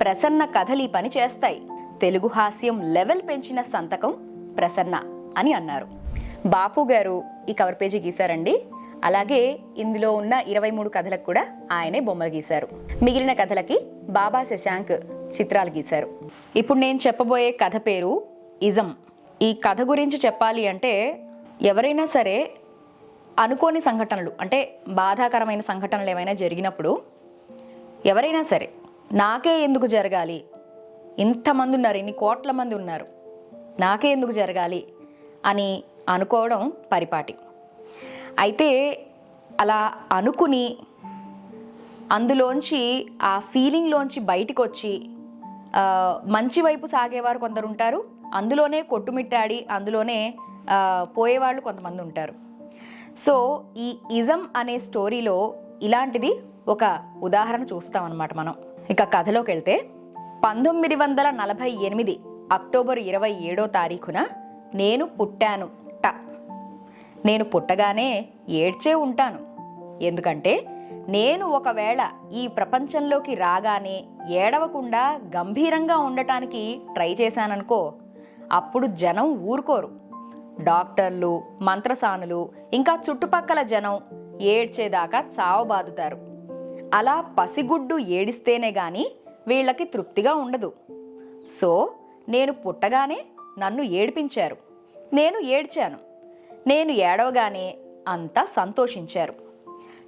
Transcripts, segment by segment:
ప్రసన్న కథలు ఈ పని చేస్తాయి. తెలుగు హాస్యం లెవెల్ పెంచిన సంతకం ప్రసన్న అని అన్నారు. బాపు గారు ఈ కవర్ పేజీ గీశారండి. అలాగే ఇందులో ఉన్న ఇరవై మూడు కథలకు కూడా ఆయనే బొమ్మలు గీశారు. మిగిలిన కథలకి బాబా శశాంక్ చిత్రాలు గీశారు. ఇప్పుడు నేను చెప్పబోయే కథ పేరు ఇజం. ఈ కథ గురించి చెప్పాలి అంటే ఎవరైనా సరే అనుకోని సంఘటనలు అంటే బాధాకరమైన సంఘటనలు ఏమైనా జరిగినప్పుడు ఎవరైనా సరే నాకే ఎందుకు జరగాలి? ఇంతమంది ఉన్నారు ఇన్ని కోట్ల మంది ఉన్నారు. నాకే ఎందుకు జరగాలి అని అనుకోవడం పరిపాటి. అయితే అలా అనుకుని అందులోంచి ఆ ఫీలింగ్లోంచి బయటికి వచ్చి మంచి వైపు సాగేవారు కొందరు ఉంటారు. అందులోనే కొట్టుమిట్టాడి అందులోనే పోయేవాళ్ళు కొంతమంది ఉంటారు. సో ఈ ఇజం అనే స్టోరీలో ఇలాంటిది ఒక ఉదాహరణ చూస్తామన్నమాట మనం. ఇక కథలోకి వెళ్తే పంతొమ్మిది వందల నలభై ఎనిమిది అక్టోబర్ ఇరవై ఏడో తారీఖున నేను పుట్టాను ట. నేను పుట్టగానే ఏడ్చే ఉంటాను. ఎందుకంటే నేను ఒకవేళ ఈ ప్రపంచంలోకి రాగానే ఏడవకుండా గంభీరంగా ఉండటానికి ట్రై చేశాననుకో అప్పుడు జనం ఊరుకోరు. డాక్టర్లు మంత్రసానులు ఇంకా చుట్టుపక్కల జనం ఏడ్చేదాకా చావబాదుతారు. అలా పసిగుడ్డు ఏడిస్తేనే గాని వీళ్ళకి తృప్తిగా ఉండదు. సో నేను పుట్టగానే నన్ను ఏడిపించారు. నేను ఏడ్చాను. నేను ఏడవగానే అంతా సంతోషించారు.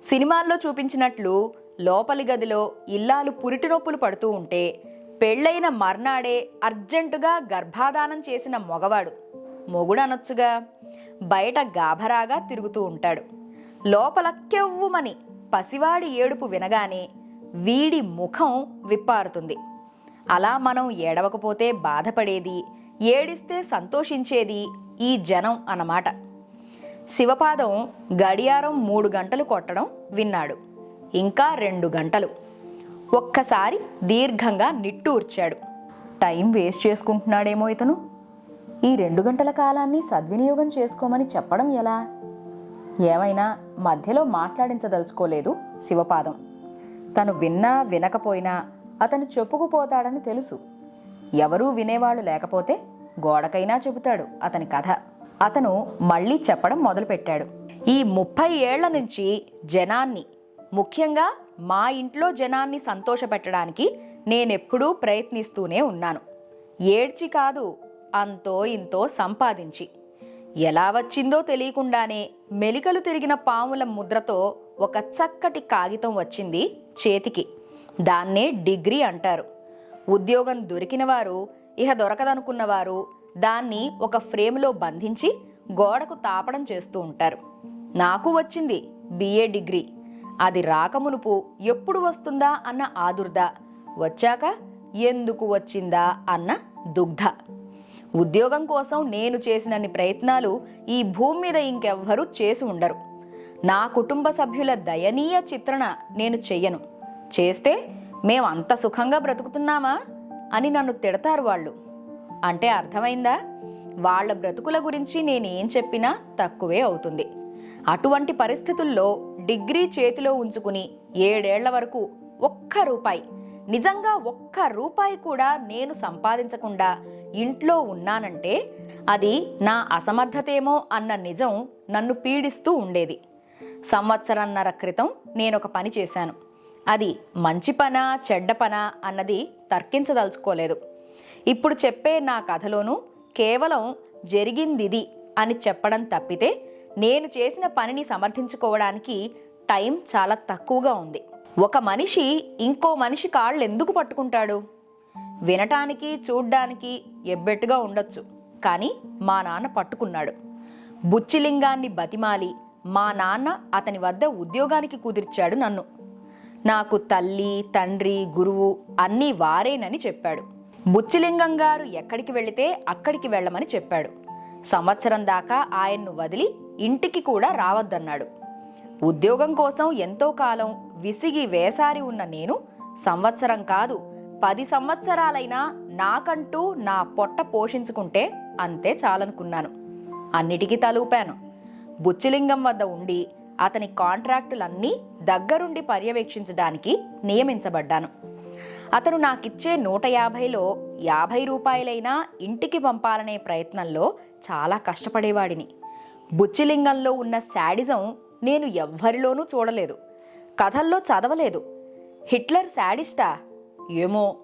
సినిమాల్లో చూపించినట్లు లోపలి గదిలో ఇల్లాలు పురిటి నొప్పులు పడుతూ ఉంటే పెళ్ళైన మర్నాడే అర్జెంటుగా గర్భాధానం చేసిన మొగవాడు మొగుడు అనొచ్చుగా బయట గాభరాగా తిరుగుతూ ఉంటాడు. లోపల కెవ్వుమని పసివాడి ఏడుపు వినగానే వీడి ముఖం విప్పారుతుంది. అలా మనం ఏడవకపోతే బాధపడేది ఏడిస్తే సంతోషించేది ఈ జనం అన్నమాట. శివపాదం గడియారం మూడు గంటలు కొట్టడం విన్నాడు. ఇంకా రెండు గంటలు. ఒక్కసారి దీర్ఘంగా నిట్టూర్చాడు. టైం వేస్ట్ చేసుకుంటున్నాడేమో ఇతను. ఈ రెండు గంటల కాలాన్ని సద్వినియోగం చేసుకోమని చెప్పడం ఎలా? ఏమైనా మధ్యలో మాట్లాడించదలుచుకోలేదు శివపాదం. తను విన్నా వినకపోయినా అతను చెప్పుకుపోతాడని తెలుసు. ఎవరూ వినేవాళ్ళు లేకపోతే గోడకైనా చెబుతాడు అతని కథ. అతను మళ్ళీ చెప్పడం మొదలుపెట్టాడు. ఈ ముప్పై ఏళ్ళ నుంచి జనాన్ని ముఖ్యంగా మా ఇంట్లో జనాన్ని సంతోషపెట్టడానికి నేనెప్పుడూ ప్రయత్నిస్తూనే ఉన్నాను. ఏడ్చి కాదు అంతో ఇంతో సంపాదించి. ఎలా వచ్చిందో తెలియకుండానే మెలికలు తిరిగిన పాముల ముద్రతో ఒక చక్కటి కాగితం వచ్చింది చేతికి. దాన్నే డిగ్రీ అంటారు. ఉద్యోగం దొరికిన వారు ఇహ దొరకదనుకున్నవారు దాన్ని ఒక ఫ్రేమ్లో బంధించి గోడకు తాపడం చేస్తూ ఉంటారు. నాకు వచ్చింది బిఏ డిగ్రీ. అది రాకమునుపు ఎప్పుడు వస్తుందా అన్న ఆదుర్ద. వచ్చాక ఎందుకు వచ్చిందా అన్న దుగ్ధ. ఉద్యోగం కోసం నేను చేసినన్ని ప్రయత్నాలు ఈ భూమి మీద ఇంకెవ్వరూ చేసి ఉండరు. నా కుటుంబ సభ్యుల దయనీయ చిత్రణ నేను చెయ్యను. చేస్తే మేము అంత సుఖంగా బ్రతుకుతున్నామా? అని నన్ను తిడతారు వాళ్ళు. అంటే అర్థమైందా? వాళ్ళ బ్రతుకుల గురించి నేనేం చెప్పినా తక్కువే అవుతుంది. అటువంటి పరిస్థితుల్లో డిగ్రీ చేతిలో ఉంచుకుని ఏడేళ్ళ వరకు ఒక్క రూపాయి నిజంగా ఒక్క రూపాయి కూడా నేను సంపాదించకుండా ఇంట్లో ఉన్నానంటే అది నా అసమర్థతేమో అన్న నిజం నన్ను పీడిస్తూ ఉండేది. సంవత్సరన్నర క్రితం నేనొక పని చేశాను. అది మంచి పనా చెడ్డ పనా అన్నది తర్కించదలుచుకోలేదు. ఇప్పుడు చెప్పే నా కథలోనూ కేవలం జరిగిందిది అని చెప్పడం తప్పితే నేను చేసిన పనిని సమర్థించుకోవడానికి టైం చాలా తక్కువగా ఉంది. ఒక మనిషి ఇంకో మనిషి కాళ్ళు ఎందుకు పట్టుకుంటాడు? వినటానికి చూడ్డానికి ఎబ్బెట్టుగా ఉండొచ్చు. కానీ మా నాన్న పట్టుకున్నాడు. బుచ్చిలింగాన్ని బతిమాలి మా నాన్న అతని వద్ద ఉద్యోగానికి కుదిర్చాడు నన్ను. నాకు తల్లి తండ్రి గురువు అన్నీ వారేనని చెప్పాడు. బుచ్చిలింగం గారు ఎక్కడికి వెళితే అక్కడికి వెళ్ళమని చెప్పాడు. సంవత్సరం దాకా ఆయన్ను వదిలి ఇంటికి కూడా రావద్దన్నాడు. ఉద్యోగం కోసం ఎంతో కాలం విసిగి వేసారి ఉన్న నేను సంవత్సరం కాదు పది సంవత్సరాలైనా నాకంటూ నా పొట్ట పోషించుకుంటే అంతే చాలనుకున్నాను. అన్నిటికీ తలూపాను. బుచ్చిలింగం వద్ద ఉండి అతని కాంట్రాక్టులన్నీ దగ్గరుండి పర్యవేక్షించడానికి నియమించబడ్డాను. అతను నాకిచ్చే నూట యాభైలో యాభై రూపాయలైనా ఇంటికి పంపాలనే ప్రయత్నంలో చాలా కష్టపడేవాడిని. బుచ్చిలింగంలో ఉన్న శాడిజం నేను ఎవ్వరిలోనూ చూడలేదు. కథల్లో చదవలేదు. హిట్లర్ శాడిస్టా ఏమో?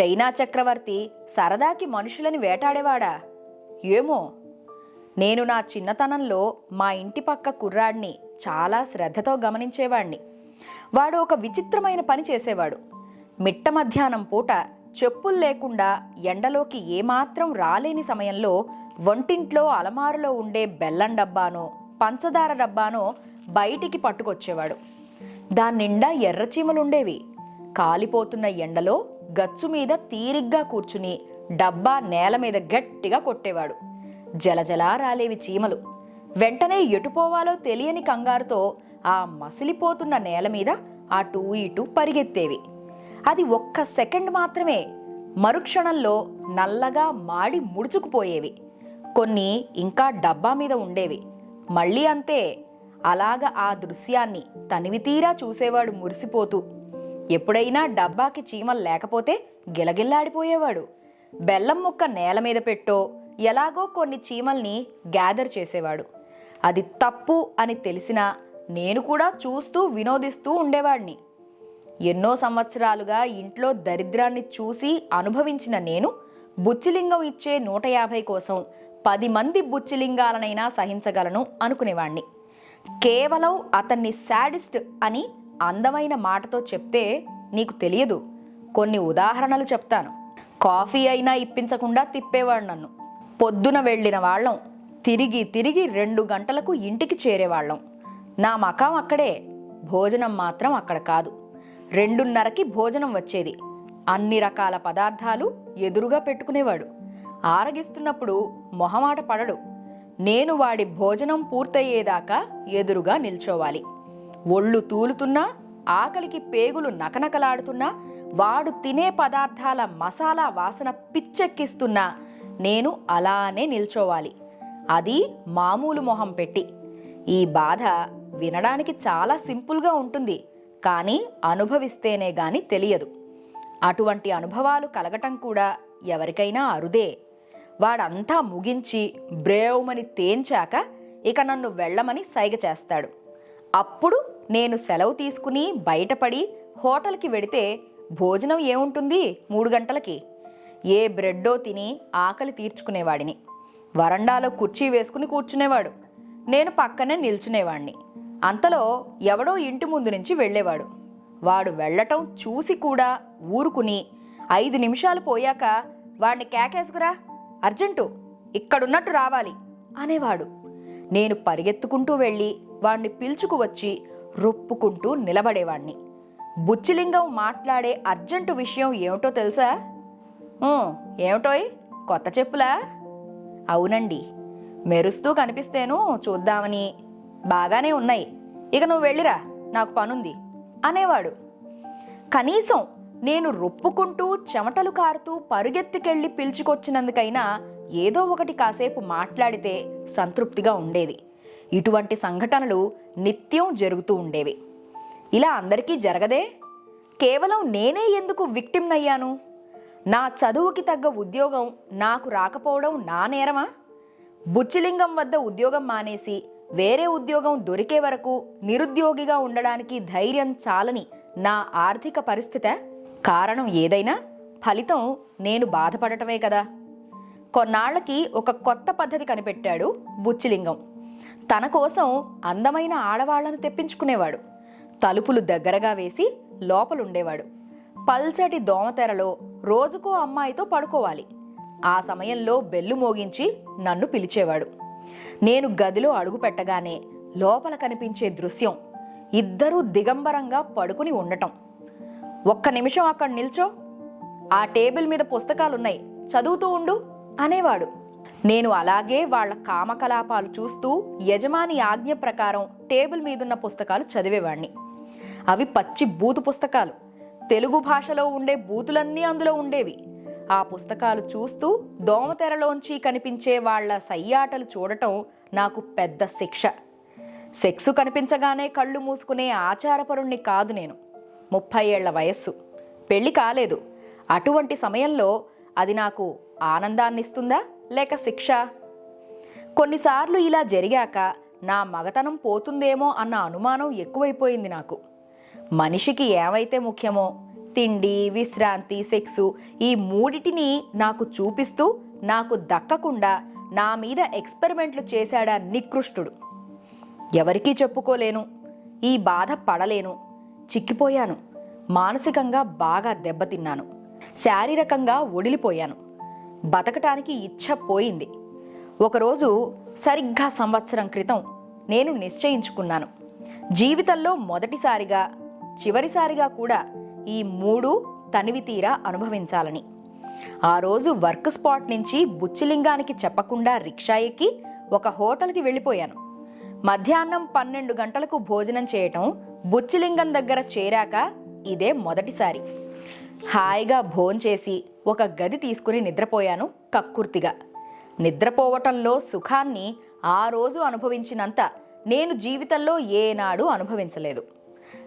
చైనా చక్రవర్తి సరదాకి మనుషులని వేటాడేవాడా? ఏమో? నేను నా చిన్నతనంలో మా ఇంటి పక్క కుర్రాడిని చాలా శ్రద్ధతో గమనించేవాణ్ణి వాడు ఒక విచిత్రమైన పని చేసేవాడు. మిట్ట మధ్యాహ్నం పూట చెప్పులు లేకుండా ఎండలోకి ఏమాత్రం రాలేని సమయంలో వంటింట్లో అలమారులో ఉండే బెల్లం డబ్బానో పంచదార డబ్బానో బయటికి పట్టుకొచ్చేవాడు. దాని నిండా ఎర్రచీమలుండేవి. కాలిపోతున్న ఎండలో గచ్చు మీద తీరిగ్గా కూర్చుని డబ్బా నేల మీద గట్టిగా కొట్టేవాడు. జలజలా రాలేవి చీమలు. వెంటనే ఎటుపోవాలో తెలియని కంగారుతో ఆ మసిలిపోతున్న నేల మీద అటూ ఇటూ పరిగెత్తేవి. అది ఒక్క సెకండ్ మాత్రమే మరుక్షణంలో నల్లగా మాడి ముడుచుకుపోయేవి. కొన్ని ఇంకా డబ్బా మీద ఉండేవి. మళ్ళీ అంతే. అలాగ ఆ దృశ్యాన్ని తనివితీరా చూసేవాడు మురిసిపోతూ ఎప్పుడైనా డబ్బాకి చీమలు లేకపోతే గిలగిల్లాడిపోయేవాడు. బెల్లం ముక్క నేల మీద పెట్టో ఎలాగో కొన్ని చీమల్ని గ్యాదర్ చేసేవాడు. అది తప్పు అని తెలిసినా నేను కూడా చూస్తూ వినోదిస్తూ ఉండేవాడిని. ఎన్నో సంవత్సరాలుగా ఇంట్లో దరిద్రాన్ని చూసి అనుభవించిన నేను బుచ్చిలింగం ఇచ్చే నూట యాభై కోసం పది మంది బుచ్చిలింగాలనైనా సహించగలను అనుకునేవాణ్ణి. కేవలం అతన్ని శాడిస్ట్ అని అందమైన మాటతో చెప్తే నీకు తెలియదు. కొన్ని ఉదాహరణలు చెప్తాను. కాఫీ అయినా ఇప్పించకుండా తిప్పేవాడు నన్ను. పొద్దున వెళ్ళిన వాళ్ళం. తిరిగి తిరిగి రెండు గంటలకు ఇంటికి చేరేవాళ్ళం. నా మకాం అక్కడే. భోజనం మాత్రం అక్కడ కాదు. రెండున్నరకి భోజనం వచ్చేది. అన్ని రకాల పదార్థాలు ఎదురుగా పెట్టుకునేవాడు. ఆరగిస్తున్నప్పుడు మొహమాట పడడు. నేను వాడి భోజనం పూర్తయ్యేదాకా ఎదురుగా నిల్చోవాలి. ఒళ్ళు తూలుతున్నా ఆకలికి పేగులు నకనకలాడుతున్నా వాడు తినే పదార్థాల మసాలా వాసన పిచ్చెక్కిస్తున్నా నేను అలానే నిల్చోవాలి. అది మామూలు మొహం పెట్టి. ఈ బాధ వినడానికి చాలా సింపుల్గా ఉంటుంది కానీ అనుభవిస్తేనే గాని తెలియదు. అటువంటి అనుభవాలు కలగటం కూడా ఎవరికైనా అరుదే. వాడంతా ముగించి బ్రేవ్మని తేంచాక ఇక నన్ను వెళ్ళమని సైగ చేస్తాడు. అప్పుడు నేను సెలవు తీసుకుని బయటపడి హోటల్కి వెడితే భోజనం ఏముంటుంది మూడు గంటలకి? ఏ బ్రెడ్డో తిని ఆకలి తీర్చుకునేవాడిని. వరండాలో కుర్చీ వేసుకుని కూర్చునేవాడు. నేను పక్కనే నిల్చునేవాణ్ణి. అంతలో ఎవడో ఇంటి ముందు నుంచి వెళ్ళేవాడు. వాడు వెళ్ళటం చూసి కూడా ఊరుకుని ఐదు నిమిషాలు పోయాక వాడిని కేకేసుకురా అర్జెంటు ఇక్కడున్నట్టు రావాలి అనేవాడు. నేను పరిగెత్తుకుంటూ వెళ్ళి వాణ్ణి పిలుచుకు వచ్చి రొప్పుకుంటూ నిలబడేవాణ్ణి. బుచ్చిలింగం మాట్లాడే అర్జెంటు విషయం ఏమిటో తెలుసా? ఏమిటోయ్? కొత్త చెప్పులా? అవునండి. మెరుస్తూ కనిపిస్తేను చూద్దామని. బాగానే ఉన్నాయి. ఇక నువ్వు వెళ్ళిరా నాకు పనుంది అనేవాడు. కనీసం నేను రొప్పుకుంటూ చెమటలు కారుతూ పరుగెత్తికెళ్ళి పిలుచుకొచ్చినందుకైనా ఏదో ఒకటి కాసేపు మాట్లాడితే సంతృప్తిగా ఉండేది. ఇటువంటి సంఘటనలు నిత్యం జరుగుతూ ఉండేవి. ఇలా అందరికీ జరగదే? కేవలం నేనే ఎందుకు విక్టిమ్నయ్యాను నా చదువుకి తగ్గ ఉద్యోగం నాకు రాకపోవడం నా నేరమా? బుచ్చిలింగం వద్ద ఉద్యోగం మానేసి వేరే ఉద్యోగం దొరికే వరకు నిరుద్యోగిగా ఉండడానికి ధైర్యం చాలని నా ఆర్థిక పరిస్థితి? కారణం ఏదైనా? ఫలితం నేను బాధపడటమే కదా. కొన్నాళ్ళకి ఒక కొత్త పద్ధతి కనిపెట్టాడు బుచ్చిలింగం. తన కోసం అందమైన ఆడవాళ్ళను తెప్పించుకునేవాడు. తలుపులు దగ్గరగా వేసి లోపలుండేవాడు. పల్చటి దోమతెరలో రోజుకో అమ్మాయితో పడుకోవాలి. ఆ సమయంలో బెల్లు మోగించి నన్ను పిలిచేవాడు. నేను గదిలో అడుగు పెట్టగానే లోపల కనిపించే దృశ్యం ఇద్దరూ దిగంబరంగా పడుకుని ఉండటం. ఒక్క నిమిషం అక్కడ నిల్చో. ఆ టేబుల్ మీద పుస్తకాలున్నాయి. చదువుతూ ఉండు అనేవాడు. నేను అలాగే వాళ్ళ కామకలాపాలు చూస్తూ యజమాని ఆజ్ఞ ప్రకారం టేబుల్ మీదున్న పుస్తకాలు చదివేవాణ్ణి. అవి పచ్చి బూతు పుస్తకాలు. తెలుగు భాషలో ఉండే బూతులన్నీ అందులో ఉండేవి. ఆ పుస్తకాలు చూస్తూ దోమతెరలోంచి కనిపించే వాళ్ళ సయ్యాటలు చూడటం నాకు పెద్ద శిక్ష. సెక్సు కనిపించగానే కళ్ళు మూసుకునే ఆచారపరుణ్ణి కాదు నేను. ముప్పై ఏళ్ళ వయస్సు. పెళ్ళి కాలేదు. అటువంటి సమయంలో అది నాకు ఆనందాన్నిస్తుందా? లేక శిక్ష? కొన్నిసార్లు ఇలా జరిగాక నా మగతనం పోతుందేమో అన్న అనుమానం ఎక్కువైపోయింది నాకు. మనిషికి ఏమైతే ముఖ్యమో తిండి విశ్రాంతి సెక్సు ఈ మూడిటిని నాకు చూపిస్తూ నాకు దక్కకుండా నా మీద ఎక్స్పెరిమెంట్లు చేశాడా నికృష్టుడు. ఎవరికీ చెప్పుకోలేను ఈ బాధ పడలేను చిక్కిపోయాను మానసికంగా బాగా దెబ్బతిన్నాను శారీరకంగా ఒడిలిపోయాను. బతకటానికి ఇచ్చ పోయింది. ఒకరోజు సరిగ్గా సంవత్సరం క్రితం నేను నిశ్చయించుకున్నాను. జీవితంలో మొదటిసారిగా చివరిసారిగా కూడా ఈ మూడు తనివి తీరా అనుభవించాలని. ఆ రోజు వర్క్ స్పాట్ నుంచి బుచ్చిలింగానికి చెప్పకుండా రిక్షా ఎక్కి ఒక హోటల్కి వెళ్ళిపోయాను. మధ్యాహ్నం పన్నెండు గంటలకు భోజనం చేయటం బుచ్చిలింగం దగ్గర చేరాక ఇదే మొదటిసారి. హాయిగా భోంచేసి ఒక గది తీసుకుని నిద్రపోయాను కక్కుర్తిగా. నిద్రపోవటంలో సుఖాన్ని ఆ రోజు అనుభవించినంత నేను జీవితంలో ఏనాడు అనుభవించలేదు.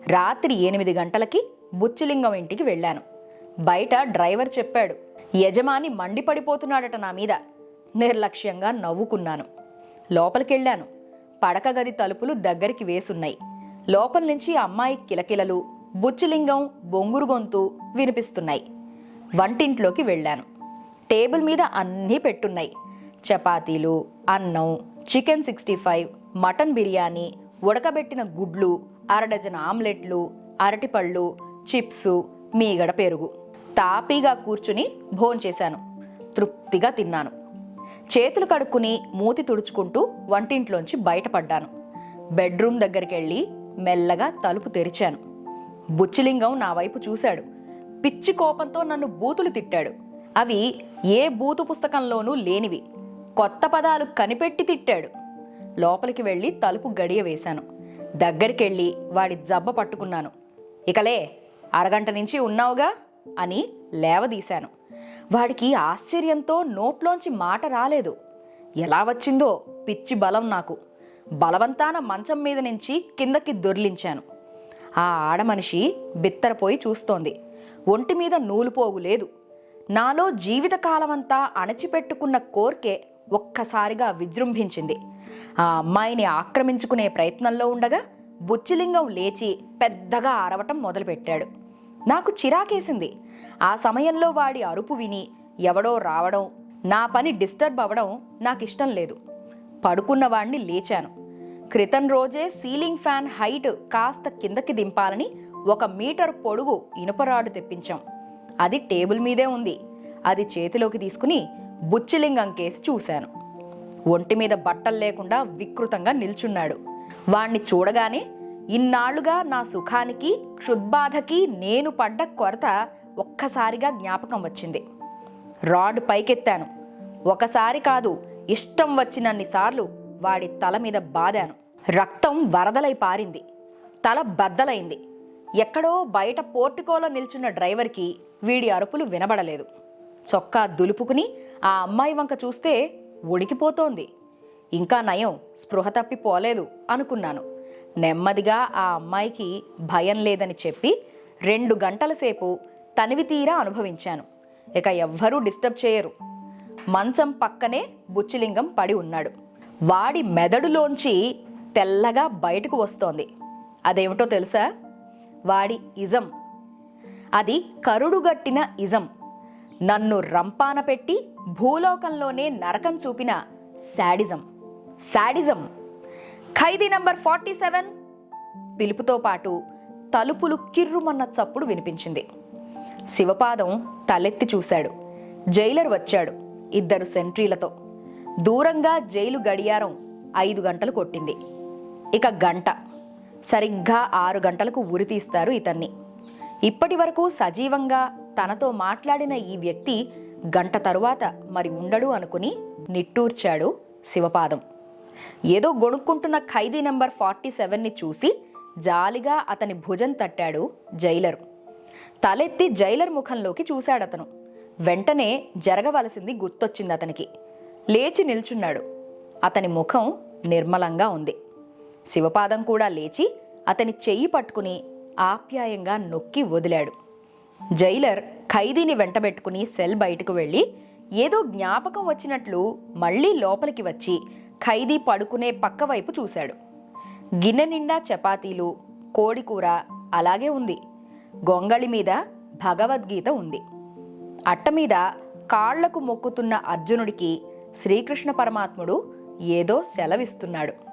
రాత్రి ఎనిమిది గంటలకి బుచ్చిలింగం ఇంటికి వెళ్ళాను. బయట డ్రైవర్ చెప్పాడు యజమాని మండిపడిపోతున్నాడట నా మీద. నిర్లక్ష్యంగా నవ్వుకున్నాను. లోపలికెళ్ళాను. పడక గది తలుపులు దగ్గరికి వేసున్నాయి. లోపల నుంచి అమ్మాయి కిలకిలలు బుచ్చిలింగం బొంగురు గొంతు వినిపిస్తున్నాయి. వంటింట్లోకి వెళ్ళాను. టేబుల్ మీద అన్నీ పెట్టున్నాయి. చపాతీలు అన్నం chicken sixty five mutton biryani ఉడకబెట్టిన గుడ్లు అరడజన్ ఆమ్లెట్లు అరటిపళ్ళు చిప్స్ మీగడ పెరుగు. తాపీగా కూర్చుని భోంచేశాను తృప్తిగా తిన్నాను. చేతులు కడుక్కుని మూతి తుడుచుకుంటూ వంటింట్లోంచి బయటపడ్డాను. బెడ్రూమ్ దగ్గరికి వెళ్ళి మెల్లగా తలుపు తెరిచాను. బుచ్చిలింగం నా వైపు చూశాడు. పిచ్చి కోపంతో నన్ను బూతులు తిట్టాడు. అవి ఏ బూతు పుస్తకంలోనూ లేనివి. కొత్త పదాలు కనిపెట్టి తిట్టాడు. లోపలికి వెళ్ళి తలుపు గడియ వేశాను. దగ్గరికెళ్ళి వాడి జబ్బ పట్టుకున్నాను. ఇకలే అరగంట నుంచి ఉన్నావుగా? అని లేవదీశాను. వాడికి ఆశ్చర్యంతో నోట్లోంచి మాట రాలేదు. ఎలా వచ్చిందో పిచ్చి బలం నాకు. బలవంతాన మంచం మీద నుంచి కిందకి దొర్లించాను. ఆ ఆడమనిషి బిత్తరపోయి చూస్తోంది. ఒంటి మీద నూలుపోగు లేదు. నాలో జీవితకాలమంతా అణచిపెట్టుకున్న కోర్కే ఒక్కసారిగా విజృంభించింది. ఆ అమ్మాయిని ఆక్రమించుకునే ప్రయత్నంలో ఉండగా బుచ్చిలింగం లేచి పెద్దగా అరవటం మొదలుపెట్టాడు. నాకు చిరాకేసింది. ఆ సమయంలో వాడి అరుపు విని ఎవడో రావడం నా పని డిస్టర్బ్ అవ్వడం నాకిష్టం లేదు. పడుకున్న వాణ్ణి లేచాను. క్రితం రోజే సీలింగ్ ఫ్యాన్ హైట్ కాస్త కిందకి దింపాలని ఒక మీటర్ పొడుగు ఇనుపరాడు తెప్పించాం. అది టేబుల్ మీదే ఉంది. అది చేతిలోకి తీసుకుని బుచ్చిలింగం కేసి చూశాను. ఒంటి మీద బట్టలు లేకుండా వికృతంగా నిల్చున్నాడు. వాణ్ణి చూడగానే ఇన్నాళ్ళుగా నా సుఖానికి క్షుద్బాధకి నేను పడ్డ కొరత ఒక్కసారిగా జ్ఞాపకం వచ్చింది. రాడ్ పైకెత్తాను. ఒకసారి కాదు ఇష్టం వచ్చినన్నిసార్లు వాడి తల మీద బాదాను. రక్తం వరదలై పారింది. తల బద్దలైంది. ఎక్కడో బయట పోర్టికోలో నిల్చున్న డ్రైవర్కి వీడి అరుపులు వినబడలేదు. చొక్కా దులుపుకుని ఆ అమ్మాయి వంక చూస్తే ఉడికిపోతోంది. ఇంకా నయం స్పృహ తప్పి పోలేదు అనుకున్నాను. నెమ్మదిగా ఆ అమ్మాయికి భయం లేదని చెప్పి రెండు గంటల సేపు తనివి తీరా అనుభవించాను. ఇక ఎవ్వరూ డిస్టర్బ్ చేయరు. మంచం పక్కనే బుచ్చిలింగం పడి ఉన్నాడు. వాడి మెదడులోంచి తెల్లగా బయటకు వస్తోంది. అదేమిటో తెలుసా? వాడి ఇజం. అది కరుడుగట్టిన ఇజం. నన్ను రంపాన పెట్టి భూలోకంలోనే నరకం చూపిన శాడిజం. శాడిజం. ఖైదీ నంబర్ ఫార్టీ సెవెన్. పిలుపుతో పాటు తలుపులు కిర్రుమన్న చప్పుడు వినిపించింది. శివపాదం తలెత్తి చూశాడు. జైలర్ వచ్చాడు ఇద్దరు సెంట్రీలతో. దూరంగా జైలు గడియారం ఐదు గంటలు కొట్టింది. ఇక గంట. సరిగ్గా ఆరు గంటలకు ఉరి తీస్తారు ఇతన్ని. ఇప్పటి వరకు సజీవంగా తనతో మాట్లాడిన ఈ వ్యక్తి గంట తరువాత మరి ఉండడు అనుకుని నిట్టూర్చాడు శివపాదం. ఏదో గొణుక్కుంటున్న ఖైదీ నెంబర్ ఫార్టీ సెవెన్ని చూసి జాలిగా అతని భుజం తట్టాడు జైలరు. తలెత్తి జైలర్ ముఖంలోకి చూశాడతను. వెంటనే జరగవలసింది గుర్తొచ్చింది అతనికి లేచి నిల్చున్నాడు. అతని ముఖం నిర్మలంగా ఉంది. శివపాదం కూడా లేచి అతని చెయ్యి పట్టుకుని ఆప్యాయంగా నొక్కి వదిలాడు. జైలర్ ఖైదీని వెంటబెట్టుకుని సెల్ బయటకు వెళ్ళి ఏదో జ్ఞాపకం వచ్చినట్లు మళ్ళీ లోపలికి వచ్చి ఖైదీ పడుకునే పక్క వైపు చూశాడు. గిన్నె నిండా చపాతీలు కోడికూర అలాగే ఉంది. గొంగళి మీద భగవద్గీత ఉంది. అట్ట మీద కాళ్ళకు మొక్కుతున్న అర్జునుడికి శ్రీకృష్ణ పరమాత్ముడు ఏదో సెలవిస్తున్నాడు.